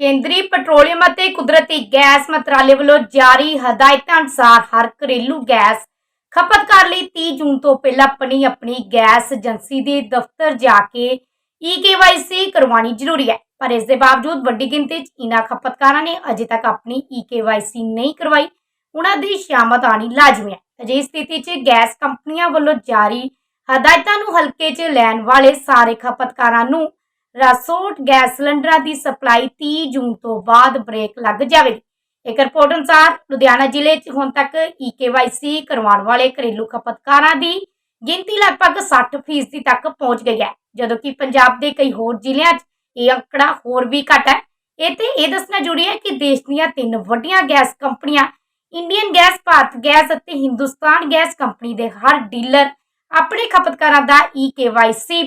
ਕੇਂਦਰੀ ਪੈਟਰੋਲੀਅਮ ਅਤੇ ਕੁਦਰਤੀ ਗੈਸ ਮੰਤਰਾਲੇ ਵੱਲੋਂ ਜਾਰੀ ਹਦਾਇਤਾਂ ਅਨੁਸਾਰ ਹਰ ਘਰੇਲੂ ਗੈਸ ਖਪਤਕਾਰ ਲਈ 30 ਜੂਨ ਤੋਂ ਪਹਿਲਾਂ ਆਪਣੀ ਆਪਣੀ ਗੈਸ ਏਜੰਸੀ ਦੇ ਦਫ਼ਤਰ ਜਾ ਕੇ ਈ ਕਰਵਾਉਣੀ ਜ਼ਰੂਰੀ ਹੈ। ਪਰ ਇਸ ਦੇ ਬਾਵਜੂਦ ਵੱਡੀ ਗਿਣਤੀ 'ਚ ਇਨ੍ਹਾਂ ਖਪਤਕਾਰਾਂ ਨੇ ਅਜੇ ਤੱਕ ਆਪਣੀ ਈ ਨਹੀਂ ਕਰਵਾਈ। ਉਹਨਾਂ ਦੀ ਸ਼ਾਮਤ ਆਣੀ ਲਾਜ਼ਮੀ ਹੈ। ਅਜਿਹੀ ਸਥਿਤੀ 'ਚ ਗੈਸ ਕੰਪਨੀਆਂ ਵੱਲੋਂ ਜਾਰੀ ਹਦਾਇਤਾਂ ਨੂੰ ਹਲਕੇ 'ਚ ਲੈਣ ਵਾਲੇ ਸਾਰੇ ਖਪਤਕਾਰਾਂ ਨੂੰ ਰਾਸੋਟ ਗੈਸ ਸਿਲੰਡਰਾਂ ਦੀ ਸਪਲਾਈ 30 ਜੂਨ ਤੋਂ ਬਾਅਦ ਬ੍ਰੇਕ ਲੱਗ ਜਾਵੇਗੀ। ਇੱਕ ਰਿਪੋਰਟ ਅਨੁਸਾਰ ਲੁਧਿਆਣਾ ਜ਼ਿਲ੍ਹੇ 'ਚ ਹੁਣ ਤੱਕ ਈ ਕਰਵਾਉਣ ਵਾਲੇ ਘਰੇਲੂ ਖਪਤਕਾਰਾਂ ਦੀ ਗਿਣਤੀ ਲਗਭਗ 60% ਤੱਕ ਪਹੁੰਚ ਗਈ ਹੈ। ਜਦੋਂ ਕਿ ਪੰਜਾਬ ਦੇ ਕਈ ਹੋਰ ਜ਼ਿਲ੍ਹਿਆਂ 'ਚ ਇਹ ਅੰਕੜਾ ਹੋਰ ਵੀ ਘੱਟ ਹੈ। ਇੱਥੇ ਇਹ ਦੱਸਣਾ ਜ਼ਰੂਰੀ ਹੈ ਕਿ ਦੇਸ਼ ਦੀਆਂ ਤਿੰਨ ਵੱਡੀਆਂ ਗੈਸ ਕੰਪਨੀਆਂ ਇੰਡੀਅਨ ਗੈਸ, ਭਾਰਤ ਗੈਸ ਅਤੇ ਹਿੰਦੁਸਤਾਨ ਗੈਸ ਕੰਪਨੀ ਦੇ ਹਰ ਡੀਲਰ ਆਪਣੇ ਖਪਤਕਾਰਾਂ ਦਾ ਈ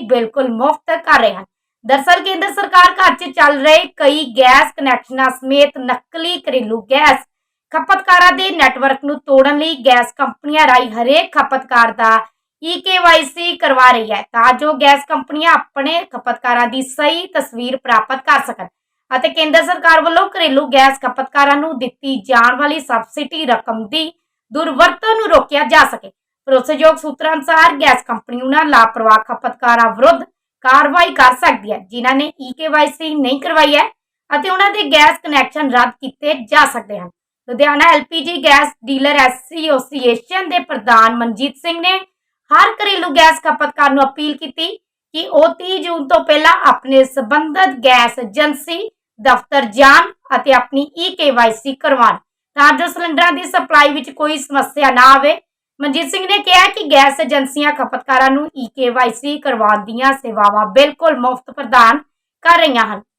ਬਿਲਕੁਲ ਮੁਫਤ ਕਰ ਰਹੇ ਹਨ। ਦਰਸਲ ਕੇਂਦਰ ਸਰਕਾਰ ਘਰ 'ਚ ਚੱਲ ਰਹੇ ਕਈ ਗੈਸ ਕਨੈਕਸ਼ਨਾਂ ਸਮੇਤ ਨਕਲੀ ਘਰੇਲੂ ਗੈਸ ਖਪਤਕਾਰਾਂ ਦੇ ਨੈਟਵਰਕ ਨੂੰ ਤੋੜਨ ਲਈ ਗੈਸ ਕੰਪਨੀਆਂ ਰਾਹੀਂ ਹਰੇਕ ਖਪਤਕਾਰ ਦਾ ਈ ਕਰਵਾ ਰਹੀ ਹੈ ਤਾਂ ਜੋ ਗੈਸ ਕੰਪਨੀਆਂ ਆਪਣੇ ਖਪਤਕਾਰਾਂ ਦੀ ਸਹੀ ਤਸਵੀਰ ਪ੍ਰਾਪਤ ਕਰ ਸਕਣ ਅਤੇ ਕੇਂਦਰ ਸਰਕਾਰ ਵੱਲੋਂ ਘਰੇਲੂ ਗੈਸ ਖਪਤਕਾਰਾਂ ਨੂੰ ਦਿੱਤੀ ਜਾਣ ਵਾਲੀ ਸਬਸਿਡੀ ਰਕਮ ਦੀ ਦੁਰਵਰਤੋਂ ਨੂੰ ਰੋਕਿਆ ਜਾ ਸਕੇ। ਭਰੋਸੇਯੋਗ ਸੂਤਰਾਂ ਅਨੁਸਾਰ ਗੈਸ ਕੰਪਨੀ ਉਹਨਾਂ ਲਾਪਰਵਾਹ ਖਪਤਕਾਰਾਂ ਵਿਰੁੱਧ ਕਾਰਵਾਈ ਕਰ ਸਕਦੀ ਹੈ, ਜਿਨ੍ਹਾਂ ਨੇ ਈ ਨਹੀਂ ਕਰਵਾਈ ਹੈ ਅਤੇ ਉਹਨਾਂ ਦੇ ਗੈਸ ਕਨੈਕਸ਼ਨ ਰੱਦ ਕੀਤੇ ਜਾ ਸਕਦੇ ਹਨ। Ludhiana LPG gas dealer association ਦੇ ਪ੍ਰਧਾਨ ਮਨਜੀਤ ਸਿੰਘ ਨੇ ਹਰ ਘਰੇਲੂ ਗੈਸ ਖਪਤਕਾਰ ਨੂੰ ਅਪੀਲ ਕੀਤੀ ਕਿ ਉਹ 30 ਜੂਨ ਤੋਂ ਪਹਿਲਾਂ ਆਪਣੇ ਸਬੰਧਤ ਗੈਸ ਏਜੰਸੀ, ਦਫ਼ਤਰ ਜਾਣ ਅਤੇ ਆਪਣੀ ਈ ਕਰਵਾਉਣ, ਤਾਂ ਜੋ ਸਿਲੰਡਰਾਂ ਦੀ ਸਪਲਾਈ ਵਿੱਚ ਕੋਈ ਸਮੱਸਿਆ ਨਾ ਆਵੇ ਮਨਜੀਤ ਸਿੰਘ ਨੇ ਕਿਹਾ ਕਿ ਗੈਸ ਏਜੰਸੀਆਂ ਖਪਤਕਾਰਾਂ ਨੂੰ ਈ ਕਰਵਾਉਣ ਦੀਆਂ ਸੇਵਾਵਾਂ ਬਿਲਕੁਲ ਮੁਫਤ ਪ੍ਰਦਾਨ ਕਰ ਰਹੀਆਂ ਹਨ।